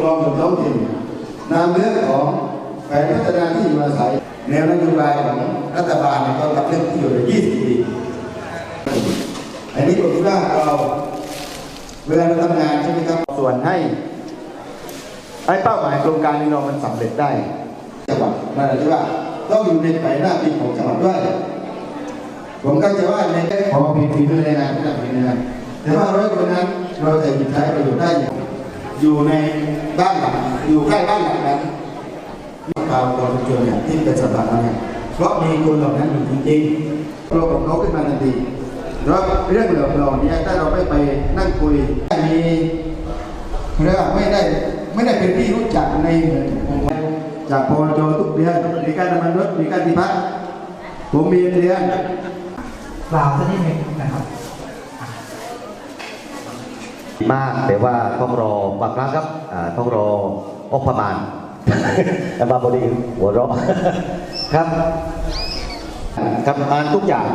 ครองส่วนท้องถิ่นนำเรื่องของแผนพัฒนาที่อยู่อาศัยแนวนโยบายของรัฐบาลในตอนกับเรื่องที่อยู่ใน20 ปีอันนี้ผมคิดว่าเราเวลาเราทำงานใช่ไหมครับส่วนให้ให้เป้าหมายโครงการนี้เรามันสำเร็จได้จังหวัดนั่นแหละที่ว่าต้องอยู่ในแผนหน้าปีของจังหวัดด้วยผมก็จะว่าในพอมีฝีมือในงานที่ทำฝีมือแต่ว่าร้อยคนนั้นเราจะหยิบใช้ประโยชน์ได้อย่าง อยู่ในบ้านหลังอยู่ใกล้บ้านหลังนั้นชาวคนชนเนี่ยที่เป็นสถาบันเนี่ยเพราะมีคนเหล่านั้นอยู่จริงๆเราของเขาขึ้นมาทันทีแล้วเรื่องเหล่านี้ถ้าเราไม่ไปนั่งคุยมีเรียกว่าไม่ได้ไม่ได้เป็นที่รู้จักในเหมือนผมจากพอจทุกเดือนมีการน้ำมันรถมีการที่พักผมมีเรียนกล่าวสักนิดหนึ่งนะครับ มากแต่ว่าต้องรอบางครั้งครับต้องรออกประมาณแต่มาพอดีหัวเราะครับครับอ่านทุกอย่าง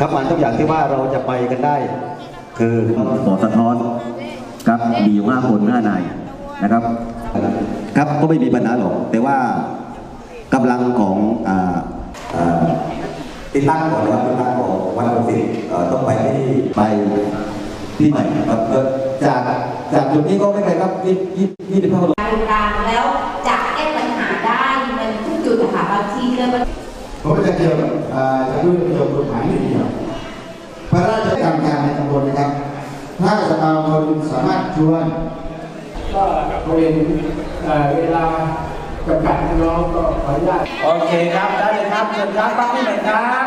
ครับอ่านทุกอย่างที่ว่าเราจะไปกันได้ คือหมอสะท้อนครับมีอยู่ห้าคนห้านายนะครับ ครับก็ไม่มีปัญหาหรอกแต่ว่ากำลังของอ่าอ่าติดตั้งก่อนนะครับติดตั้งของวันศิษย์ต้องไปที่ไปที่ใหม่ครับ จากจากจุดนี้ก็ไม่ไกลครับยี่ยี่ยี่สิบห้าโลการกลางแล้วจะแก้ปัญหาได้มันทุกจุดอะค่ะบางทีเรื่องมันผมก็จะเกี่ยวกับอ่าจะด้วยเกี่ยวกับกฎหมายนิดเดียวพระราชกำการในตำบลนะครับ ถ้าสภาคนสามารถชวนก็บริเวณเอ่อเวลาจำกัดน้องก็ขออนุญาตโอเคครับได้เลยครับเชิญครับตั้งที่ไหนครับ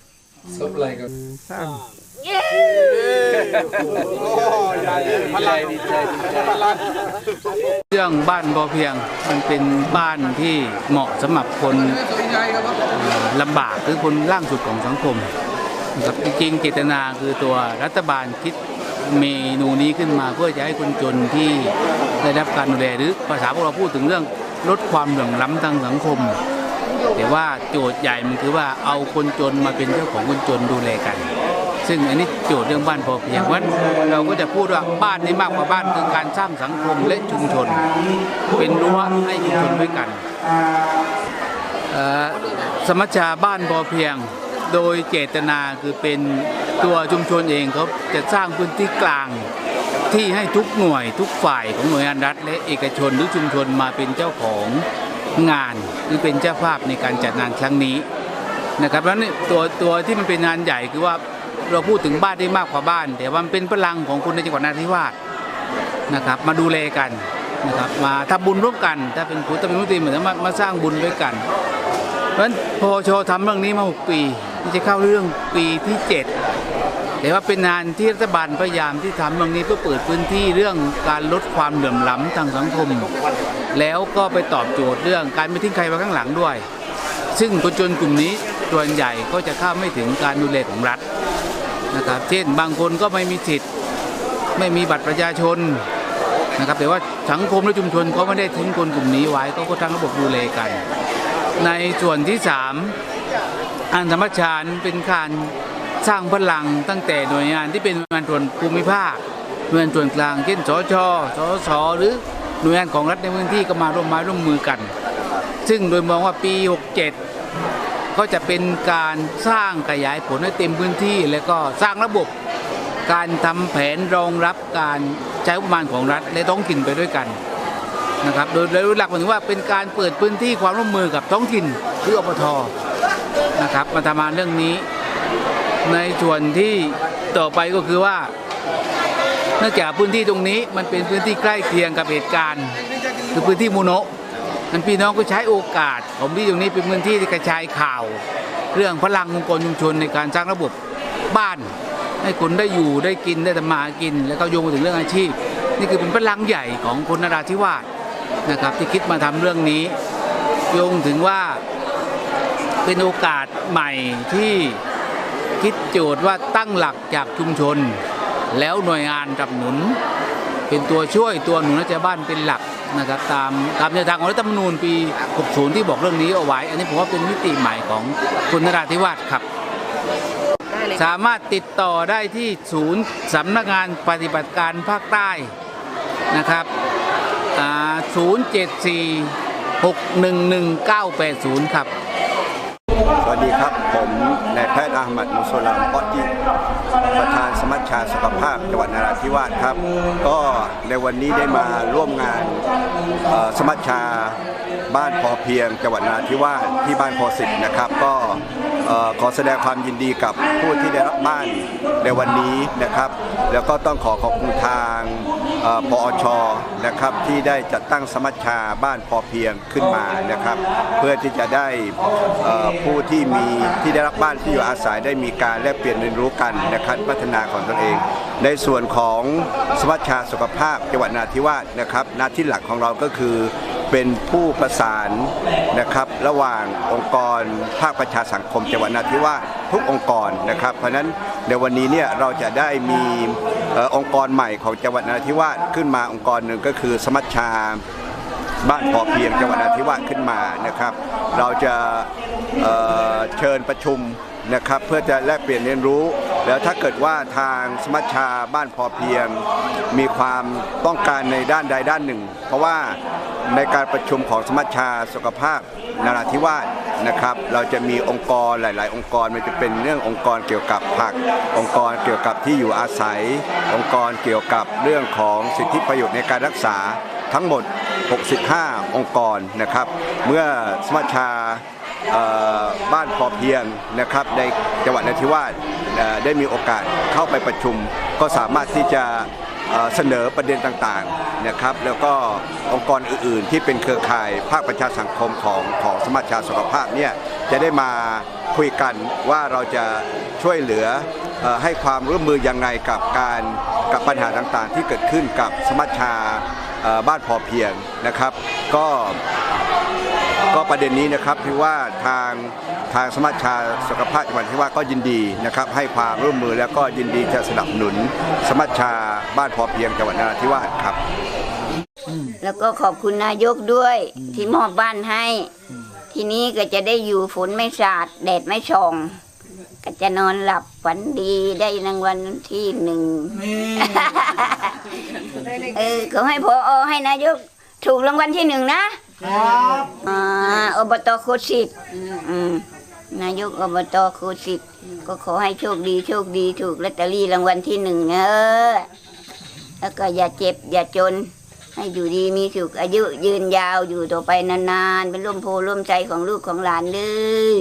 ซบอะไรกับเรื่องบ้านพอเพียงมันเป็นบ้านที่เหมาะสำหรับคนลำบากหรือคนล่างสุดของสังคมครับจริงเจตนาคือตัวรัฐบาลคิดเมนูนี้ขึ้นมาเพื่อจะให้คนจนที่ได้รับการดูแลหรือภาษาพวกเราพูดถึงเรื่องลดความเหลื่อมล้ำทางสังคม แต่ว่าโจทย์ใหญ่มันคือว่าเอาคนจนมาเป็นเจ้าของคนจนดูแลกัน ซึ่งอันนี้โจทย์เรื่องบ้านพอเพียงเพราะฉะนั้นเราก็จะพูดว่าบ้านนี้มากกว่าบ้านคือการสร้างสังคมและชุมชน เป็นรั้วให้ชุมชนด้วยกันสมัชชาบ้านพอเพียงโดยเจตนาคือเป็นตัวชุมชนเองเขาจะสร้างพื้นที่กลางที่ให้ทุกหน่วยทุกฝ่ายของหน่วยงานรัฐและเอกชนหรือชุมชนมาเป็นเจ้าของ งานหรือเป็นเจ้าภาพในการจัดงานครั้งนี้นะครับแล้วนี่ตัวตัวที่มันเป็นงานใหญ่คือว่าเราพูดถึงบ้านได้มากกว่าบ้าน แต่ว่ามันเป็นพลังของคนในจังหวัดนราธิวาสนะครับ มาดูแลกันนะครับมาทำบุญร่วมกัน ถ้าเป็นผู้ถ้าเป็นผู้ตีเหมือนมามาสร้างบุญด้วยกัน เพราะฉะนั้นพอชทำเรื่องนี้มา 6 ปีที่จะเข้าเรื่องปีที่ 7 แต่ว่าเป็นงานที่รัฐบาลพยายามที่ทำเรื่องนี้เพื่อเปิดพื้นที่เรื่องการลดความเหลื่อมล้ำทางสังคม แล้วก็ไปตอบโจทย์เรื่องการไม่ทิ้งใครไว้ข้างหลังด้วย ซึ่งคนจนกลุ่มนี้ส่วนใหญ่ก็จะเข้าไม่ถึงการดูแลของรัฐนะครับ เช่นบางคนก็ไม่มีสิทธิ์ ไม่มีบัตรประชาชนนะครับแต่ว่าสังคมและชุมชนเขาไม่ได้ทิ้งคนกลุ่มนี้ไว้เขาก็ทั้งระบบดูแลกัน ในส่วนที่ 3อันธรรมชาติเป็นการ สร้างพลังตั้งแต่หน่วยงานที่เป็นหน่วยงานส่วนภูมิภาคหน่วยงานส่วนกลางเช่นสชสสหรือหน่วยงานของรัฐในพื้นที่ก็มาร่วมม้ร่วมมือกัน ซึ่งโดยมองว่าปี 67 ก็จะเป็นการสร้างขยายผลให้เต็มพื้นที่ แล้วก็สร้างระบบการทำแผนรองรับการใช้ประมาณของรัฐและท้องถิ่นไปด้วยกันนะครับโดยโดยหลักหมายถึงว่าเป็นการเปิดพื้นที่ความร่วมมือกับท้องถิ่นหรืออปทนะครับมาทำงานเรื่องนี้ ในส่วนที่ต่อไปก็คือว่าเนื่องจากพื้นที่ตรงนี้มันเป็นพื้นที่ใกล้เคียงกับเหตุการณ์ คือพื้นที่มูโนะนั้นพี่น้องก็ใช้โอกาสของที่ตรงนี้เป็นพื้นที่ที่กระจายข่าว เรื่องพลังองค์กรชุมชนในการสร้างระบบบ้าน ให้คนได้อยู่ได้กินได้ทำมาหากิน แล้วก็โยงไปถึงเรื่องอาชีพ นี่คือเป็นพลังใหญ่ของคนนราธิวาสนะครับที่คิดมาทำเรื่องนี้โยงถึงว่าเป็นโอกาสใหม่ที่ คิดโจทย์ว่าตั้งหลักจากชุมชน แล้วหน่วยงานสนับสนุน เป็นตัวช่วยตัวหนุนให้ชาวบ้านเป็นหลักนะครับตามตามแนวทางของรัฐธรรมนูญปี 60 ที่บอกเรื่องนี้เอาไว้ อันนี้ผมว่าเป็นมิติใหม่ของคุณนราธิวาสครับ สามารถติดต่อได้ที่ศูนย์สำนักงานปฏิบัติการภาคใต้นะครับอ่า074 611 980 ครับ สวัสดีครับ ผมนายแพทย์อาหมัดมุสลามปอจิประธานสมัชชาสุขภาพจังหวัดนราธิวาสครับ ก็ในวันนี้ได้มาร่วมงานสมัชชาบ้านพอเพียงจังหวัดนราธิวาสที่บ้านพอสิทธิ์นะครับ ก็ขอแสดงความยินดีกับผู้ที่ได้รับบ้านในวันนี้นะครับ แล้วก็ต้องขอขอบคุณทาง ปอชนะครับที่ได้จัดตั้งสมัชชาบ้านพอเพียงขึ้นมานะครับ เพื่อที่จะได้ผู้ที่มีที่ได้รับบ้านที่อยู่อาศัยได้มีการแลกเปลี่ยนเรียนรู้กันนะครับพัฒนาของตนเอง ในส่วนของสมัชชาสุขภาพจังหวัดนาธิวาสนะครับหน้าที่หลักของเราก็คือเป็นผู้ประสานนะครับระหว่างองค์กรภาคประชาสังคมจังหวัดนราธิวาส ทุกองค์กรนะครับ เพราะฉะนั้นในวันนี้เนี่ยเราจะได้มีอองค์กรใหม่ของจังหวัดนราธิวาสขึ้นมาองค์กรหนึ่งก็คือสมัชชาบ้านพอเพียงจังหวัดนราธิวาสขึ้นมานะครับ เราจะเเชิญประชุมนะครับเพื่อจะแลกเปลี่ยนเรียนรู้ แล้วถ้าเกิดว่าทางสมัชชาบ้านพอเพียง มีความต้องการในด้านใดด้านหนึ่ง เพราะว่าในการประชุมของสมัชชาสุขภาพ นราธิวาสนะครับ เราจะมีองค์กรหลาย ๆ องค์กรมันจะเป็นเรื่ององค์กรเกี่ยวกับผัก องค์กรเกี่ยวกับที่อยู่อาศัย องค์กรเกี่ยวกับเรื่องของสิทธิประโยชน์ในการรักษาทั้งหมด 65 องค์กรนะครับ เมื่อสมัชชาบ้านพอเพียงนะครับในจังหวัดนราธิวาสได้มีโอกาสเข้าไปประชุม ก็สามารถที่จะ เสนอประเด็นต่างๆนะครับแล้วก็องค์กรอื่นๆ ที่เป็นเครือข่ายภาคประชาสังคมของของสมัชชาสุขภาพเนี่ยจะได้มาคุยกันว่าเราจะช่วยเหลืออให้ความร่วมมือยังไงกับการกับปัญหาต่างๆ ที่เกิดขึ้นกับสมัชชาบ้านพอเพียงนะครับ ก็ ก็ประเด็นนี้นะครับที่ว่าทางทางสมัชชาสุขภาพจังหวัดที่ว่าก็ยินดีนะครับให้ความร่วมมือแล้วก็ยินดีจะสนับสนุน สมัชชาบ้านพอเพียงจังหวัดนราธิวาสครับ แล้วก็ขอบคุณนายกด้วยที่มอบบ้านให้ ทีนี้ก็จะได้อยู่ฝนไม่สาดแดดไม่ส่องก็จะนอนหลับฝันดีได้รางวัลที่หนึ่งเออขอให้พอให้นายกถูกรางวัลที่หนึ่งนะ ครับอ่าอบตโคสิตอืมนายกอบตโคสิตก็ขอให้โชคดีโชคดีถูกลอตเตอรี่รางวัลที่หนึ่งเออแล้วก็อย่าเจ็บอย่าจน ให้อยู่ดีมีสุขอายุยืนยาวอยู่ต่อไปนานๆ เป็นร่มโพล่มใจของลูกของหลานเลย